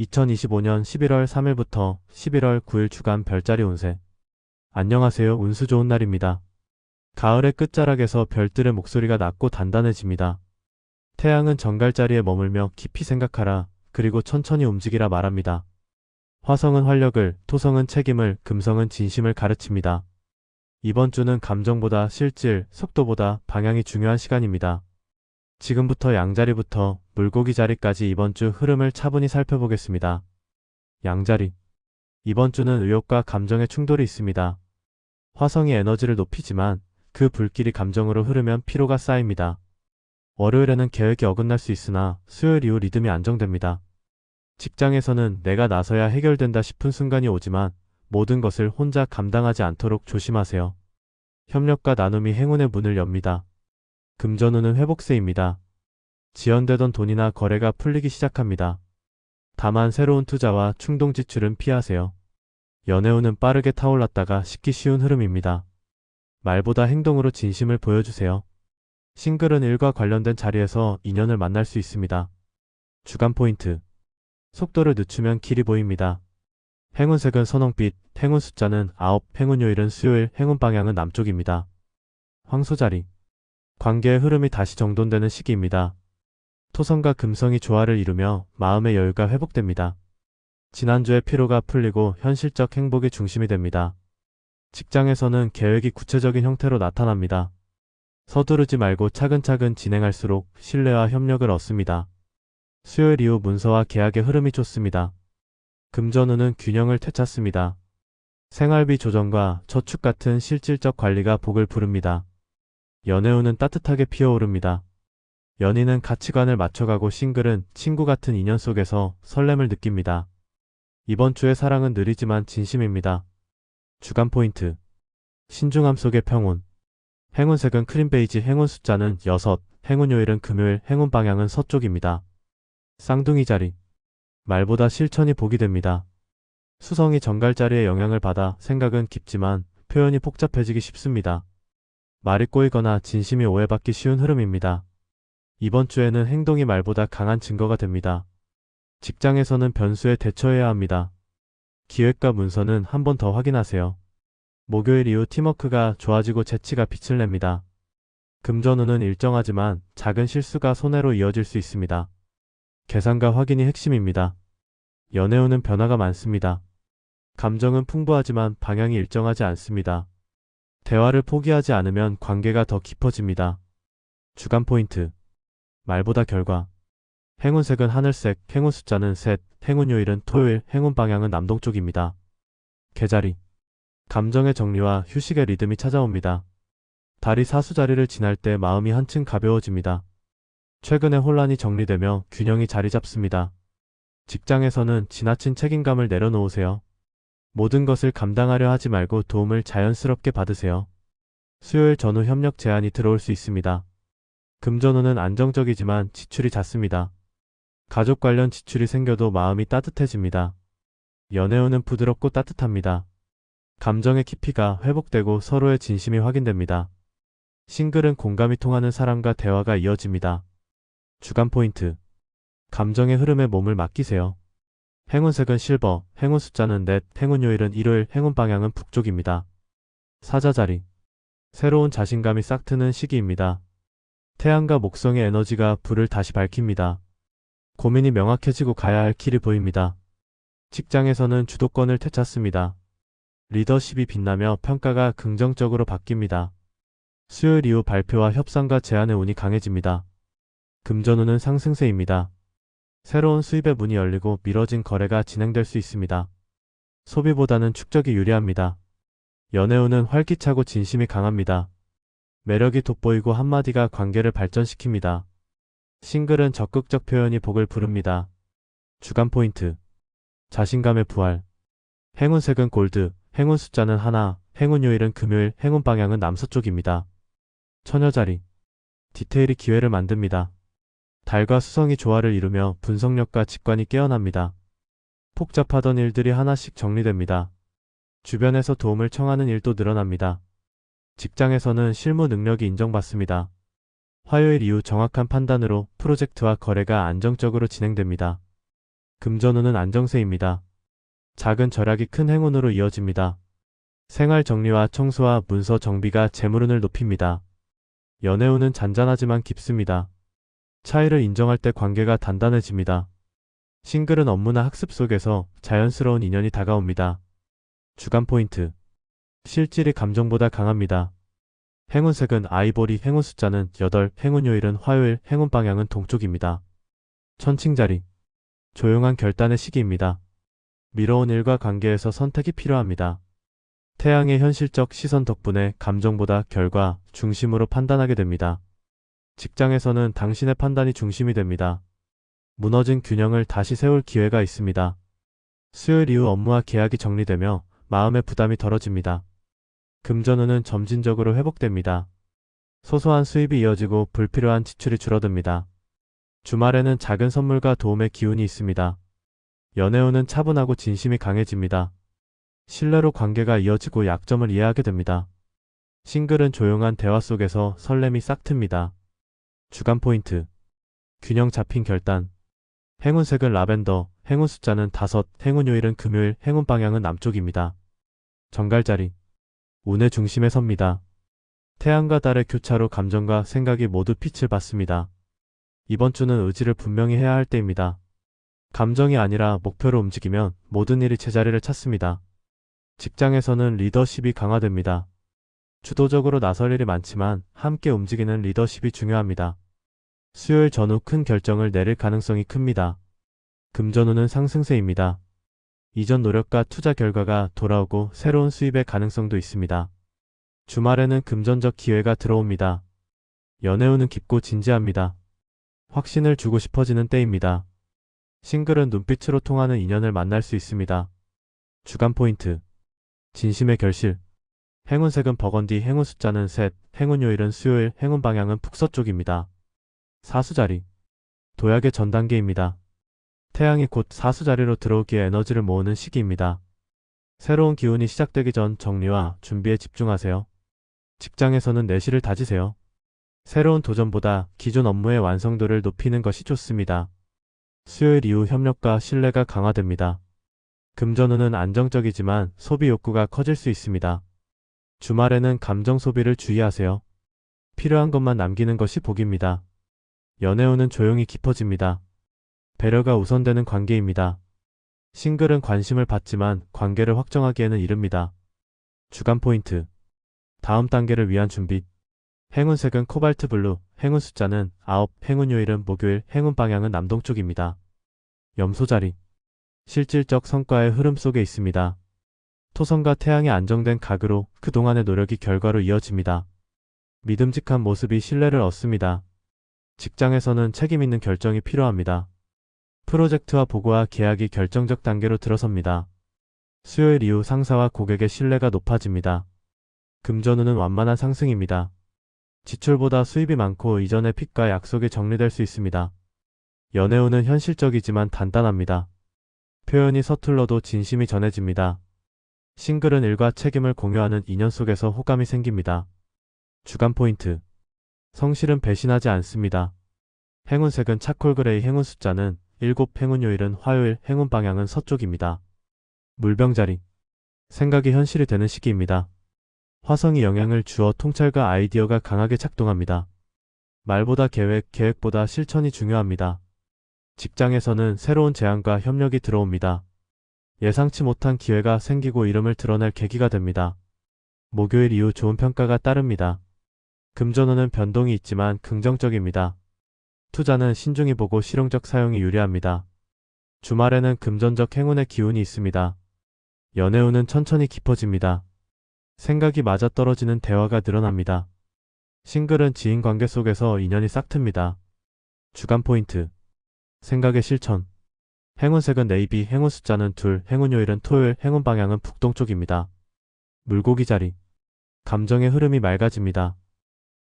2025년 11월 3일부터 11월 9일 주간 별자리 운세. 안녕하세요. 운수 좋은 날입니다. 가을의 끝자락에서 별들의 목소리가 낮고 단단해집니다. 태양은 정갈자리에 머물며 깊이 생각하라, 그리고 천천히 움직이라 말합니다. 화성은 활력을, 토성은 책임을, 금성은 진심을 가르칩니다. 이번 주는 감정보다 실질, 속도보다 방향이 중요한 시간입니다. 지금부터 양자리부터 물고기 자리까지 이번 주 흐름을 차분히 살펴보겠습니다. 양자리. 이번 주는 의욕과 감정의 충돌이 있습니다. 화성이 에너지를 높이지만 그 불길이 감정으로 흐르면 피로가 쌓입니다. 월요일에는 계획이 어긋날 수 있으나 수요일 이후 리듬이 안정됩니다. 직장에서는 내가 나서야 해결된다 싶은 순간이 오지만 모든 것을 혼자 감당하지 않도록 조심하세요. 협력과 나눔이 행운의 문을 엽니다. 금전운은 회복세입니다. 지연되던 돈이나 거래가 풀리기 시작합니다. 다만 새로운 투자와 충동 지출은 피하세요. 연애운은 빠르게 타올랐다가 식기 쉬운 흐름입니다. 말보다 행동으로 진심을 보여주세요. 싱글은 일과 관련된 자리에서 인연을 만날 수 있습니다. 주간 포인트. 속도를 늦추면 길이 보입니다. 행운색은 선홍빛, 행운 숫자는 9, 행운 요일은 수요일, 행운 방향은 남쪽입니다. 황소자리. 관계의 흐름이 다시 정돈되는 시기입니다. 토성과 금성이 조화를 이루며 마음의 여유가 회복됩니다. 지난주의 피로가 풀리고 현실적 행복이 중심이 됩니다. 직장에서는 계획이 구체적인 형태로 나타납니다. 서두르지 말고 차근차근 진행할수록 신뢰와 협력을 얻습니다. 수요일 이후 문서와 계약의 흐름이 좋습니다. 금전운은 균형을 되찾습니다. 생활비 조정과 저축 같은 실질적 관리가 복을 부릅니다. 연애운은 따뜻하게 피어오릅니다. 연인은 가치관을 맞춰가고 싱글은 친구 같은 인연 속에서 설렘을 느낍니다. 이번 주의 사랑은 느리지만 진심입니다. 주간 포인트. 신중함 속의 평온. 행운색은 크림 베이지, 행운 숫자는 6, 행운 요일은 금요일, 행운 방향은 서쪽입니다. 쌍둥이 자리. 말보다 실천이 복이 됩니다. 수성이 정갈 자리의 영향을 받아 생각은 깊지만 표현이 복잡해지기 쉽습니다. 말이 꼬이거나 진심이 오해받기 쉬운 흐름입니다. 이번 주에는 행동이 말보다 강한 증거가 됩니다. 직장에서는 변수에 대처해야 합니다. 기획과 문서는 한 번 더 확인하세요. 목요일 이후 팀워크가 좋아지고 재치가 빛을 냅니다. 금전운은 일정하지만 작은 실수가 손해로 이어질 수 있습니다. 계산과 확인이 핵심입니다. 연애운은 변화가 많습니다. 감정은 풍부하지만 방향이 일정하지 않습니다. 대화를 포기하지 않으면 관계가 더 깊어집니다. 주간 포인트. 말보다 결과. 행운색은 하늘색, 행운 숫자는 셋, 행운 요일은 토요일, 행운 방향은 남동쪽입니다. 계자리. 감정의 정리와 휴식의 리듬이 찾아옵니다. 달이 사수 자리를 지날 때 마음이 한층 가벼워집니다. 최근에 혼란이 정리되며 균형이 자리 잡습니다. 직장에서는 지나친 책임감을 내려놓으세요. 모든 것을 감당하려 하지 말고 도움을 자연스럽게 받으세요. 수요일 전후 협력 제안이 들어올 수 있습니다. 금전운은 안정적이지만 지출이 잦습니다. 가족 관련 지출이 생겨도 마음이 따뜻해집니다. 연애운은 부드럽고 따뜻합니다. 감정의 깊이가 회복되고 서로의 진심이 확인됩니다. 싱글은 공감이 통하는 사람과 대화가 이어집니다. 주간 포인트. 감정의 흐름에 몸을 맡기세요. 행운색은 실버, 행운 숫자는 넷, 행운 요일은 일요일, 행운 방향은 북쪽입니다. 사자 자리. 새로운 자신감이 싹 트는 시기입니다. 태양과 목성의 에너지가 불을 다시 밝힙니다. 고민이 명확해지고 가야 할 길이 보입니다. 직장에서는 주도권을 되찾습니다. 리더십이 빛나며 평가가 긍정적으로 바뀝니다. 수요일 이후 발표와 협상과 제안의 운이 강해집니다. 금전운은 상승세입니다. 새로운 수입의 문이 열리고 미뤄진 거래가 진행될 수 있습니다. 소비보다는 축적이 유리합니다. 연애운은 활기차고 진심이 강합니다. 매력이 돋보이고 한마디가 관계를 발전시킵니다. 싱글은 적극적 표현이 복을 부릅니다. 주간 포인트. 자신감의 부활. 행운색은 골드, 행운 숫자는 하나, 행운 요일은 금요일, 행운 방향은 남서쪽입니다. 처녀자리. 디테일이 기회를 만듭니다. 달과 수성이 조화를 이루며 분석력과 직관이 깨어납니다. 복잡하던 일들이 하나씩 정리됩니다. 주변에서 도움을 청하는 일도 늘어납니다. 직장에서는 실무 능력이 인정받습니다. 화요일 이후 정확한 판단으로 프로젝트와 거래가 안정적으로 진행됩니다. 금전운은 안정세입니다. 작은 절약이 큰 행운으로 이어집니다. 생활 정리와 청소와 문서 정비가 재물운을 높입니다. 연애운은 잔잔하지만 깊습니다. 차이를 인정할 때 관계가 단단해집니다. 싱글은 업무나 학습 속에서 자연스러운 인연이 다가옵니다. 주간 포인트. 실질이 감정보다 강합니다. 행운색은 아이보리, 행운 숫자는 8, 행운 요일은 화요일, 행운 방향은 동쪽입니다. 천칭자리. 조용한 결단의 시기입니다. 미뤄온 일과 관계에서 선택이 필요합니다. 태양의 현실적 시선 덕분에 감정보다 결과, 중심으로 판단하게 됩니다. 직장에서는 당신의 판단이 중심이 됩니다. 무너진 균형을 다시 세울 기회가 있습니다. 수요일 이후 업무와 계약이 정리되며 마음의 부담이 덜어집니다. 금전운은 점진적으로 회복됩니다. 소소한 수입이 이어지고 불필요한 지출이 줄어듭니다. 주말에는 작은 선물과 도움의 기운이 있습니다. 연애운은 차분하고 진심이 강해집니다. 신뢰로 관계가 이어지고 약점을 이해하게 됩니다. 싱글은 조용한 대화 속에서 설렘이 싹 틉니다. 주간 포인트. 균형 잡힌 결단. 행운색은 라벤더, 행운 숫자는 다섯, 행운 요일은 금요일, 행운 방향은 남쪽입니다. 정갈 자리. 운의 중심에 섭니다. 태양과 달의 교차로 감정과 생각이 모두 빛을 받습니다. 이번 주는 의지를 분명히 해야 할 때입니다. 감정이 아니라 목표로 움직이면 모든 일이 제자리를 찾습니다. 직장에서는 리더십이 강화됩니다. 주도적으로 나설 일이 많지만 함께 움직이는 리더십이 중요합니다. 수요일 전후 큰 결정을 내릴 가능성이 큽니다. 금전운은 상승세입니다. 이전 노력과 투자 결과가 돌아오고 새로운 수입의 가능성도 있습니다. 주말에는 금전적 기회가 들어옵니다. 연애운은 깊고 진지합니다. 확신을 주고 싶어지는 때입니다. 싱글은 눈빛으로 통하는 인연을 만날 수 있습니다. 주간 포인트. 진심의 결실. 행운색은 버건디, 행운 숫자는 셋, 행운 요일은 수요일, 행운 방향은 북서쪽입니다. 사수자리. 도약의 전 단계입니다. 태양이 곧 사수자리로 들어오기에 에너지를 모으는 시기입니다. 새로운 기운이 시작되기 전 정리와 준비에 집중하세요. 직장에서는 내실을 다지세요. 새로운 도전보다 기존 업무의 완성도를 높이는 것이 좋습니다. 수요일 이후 협력과 신뢰가 강화됩니다. 금전운은 안정적이지만 소비 욕구가 커질 수 있습니다. 주말에는 감정 소비를 주의하세요. 필요한 것만 남기는 것이 복입니다. 연애운은 조용히 깊어집니다. 배려가 우선되는 관계입니다. 싱글은 관심을 받지만 관계를 확정하기에는 이릅니다. 주간 포인트. 다음 단계를 위한 준비. 행운색은 코발트 블루, 행운 숫자는 9, 행운 요일은 목요일, 행운 방향은 남동쪽입니다. 염소 자리. 실질적 성과의 흐름 속에 있습니다. 토성과 태양의 안정된 각으로 그동안의 노력이 결과로 이어집니다. 믿음직한 모습이 신뢰를 얻습니다. 직장에서는 책임 있는 결정이 필요합니다. 프로젝트와 보고와 계약이 결정적 단계로 들어섭니다. 수요일 이후 상사와 고객의 신뢰가 높아집니다. 금전운은 완만한 상승입니다. 지출보다 수입이 많고 이전의 픽과 약속이 정리될 수 있습니다. 연애운은 현실적이지만 단단합니다. 표현이 서툴러도 진심이 전해집니다. 싱글은 일과 책임을 공유하는 인연 속에서 호감이 생깁니다. 주간 포인트. 성실은 배신하지 않습니다. 행운색은 차콜그레이 행운 숫자는 7 행운 요일은 화요일 행운 방향은 서쪽입니다. 물병자리. 생각이 현실이 되는 시기입니다. 화성이 영향을 주어 통찰과 아이디어가 강하게 작동합니다. 말보다 계획, 계획보다 실천이 중요합니다. 직장에서는 새로운 제안과 협력이 들어옵니다. 예상치 못한 기회가 생기고 이름을 드러낼 계기가 됩니다. 목요일 이후 좋은 평가가 따릅니다. 금전운은 변동이 있지만 긍정적입니다. 투자는 신중히 보고 실용적 사용이 유리합니다. 주말에는 금전적 행운의 기운이 있습니다. 연애운은 천천히 깊어집니다. 생각이 맞아떨어지는 대화가 늘어납니다. 싱글은 지인 관계 속에서 인연이 싹 틉니다. 주간 포인트. 생각의 실천. 행운색은 네이비, 행운 숫자는 둘, 행운 요일은 토요일, 행운 방향은 북동쪽입니다. 물고기 자리. 감정의 흐름이 맑아집니다.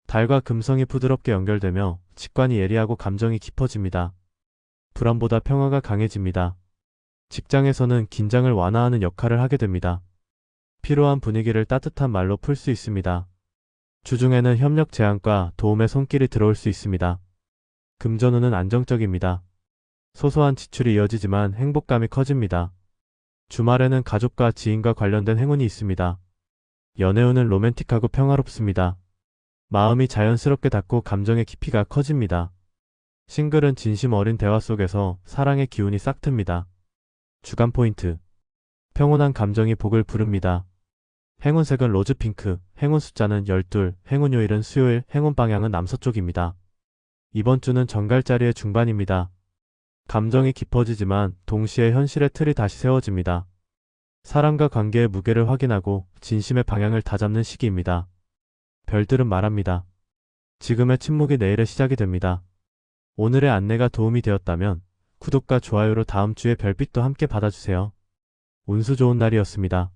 달과 금성이 부드럽게 연결되며 직관이 예리하고 감정이 깊어집니다. 불안보다 평화가 강해집니다. 직장에서는 긴장을 완화하는 역할을 하게 됩니다. 필요한 분위기를 따뜻한 말로 풀 수 있습니다. 주중에는 협력 제안과 도움의 손길이 들어올 수 있습니다. 금전운은 안정적입니다. 소소한 지출이 이어지지만 행복감이 커집니다. 주말에는 가족과 지인과 관련된 행운이 있습니다. 연애운은 로맨틱하고 평화롭습니다. 마음이 자연스럽게 닿고 감정의 깊이가 커집니다. 싱글은 진심 어린 대화 속에서 사랑의 기운이 싹 틉니다. 주간 포인트. 평온한 감정이 복을 부릅니다. 행운색은 로즈핑크, 행운 숫자는 12, 행운 요일은 수요일, 행운 방향은 남서쪽입니다. 이번 주는 정갈자리의 중반입니다. 감정이 깊어지지만 동시에 현실의 틀이 다시 세워집니다. 사람과 관계의 무게를 확인하고 진심의 방향을 다잡는 시기입니다. 별들은 말합니다. 지금의 침묵이 내일의 시작이 됩니다. 오늘의 안내가 도움이 되었다면 구독과 좋아요로 다음 주의 별빛도 함께 받아주세요. 운수 좋은 날이었습니다.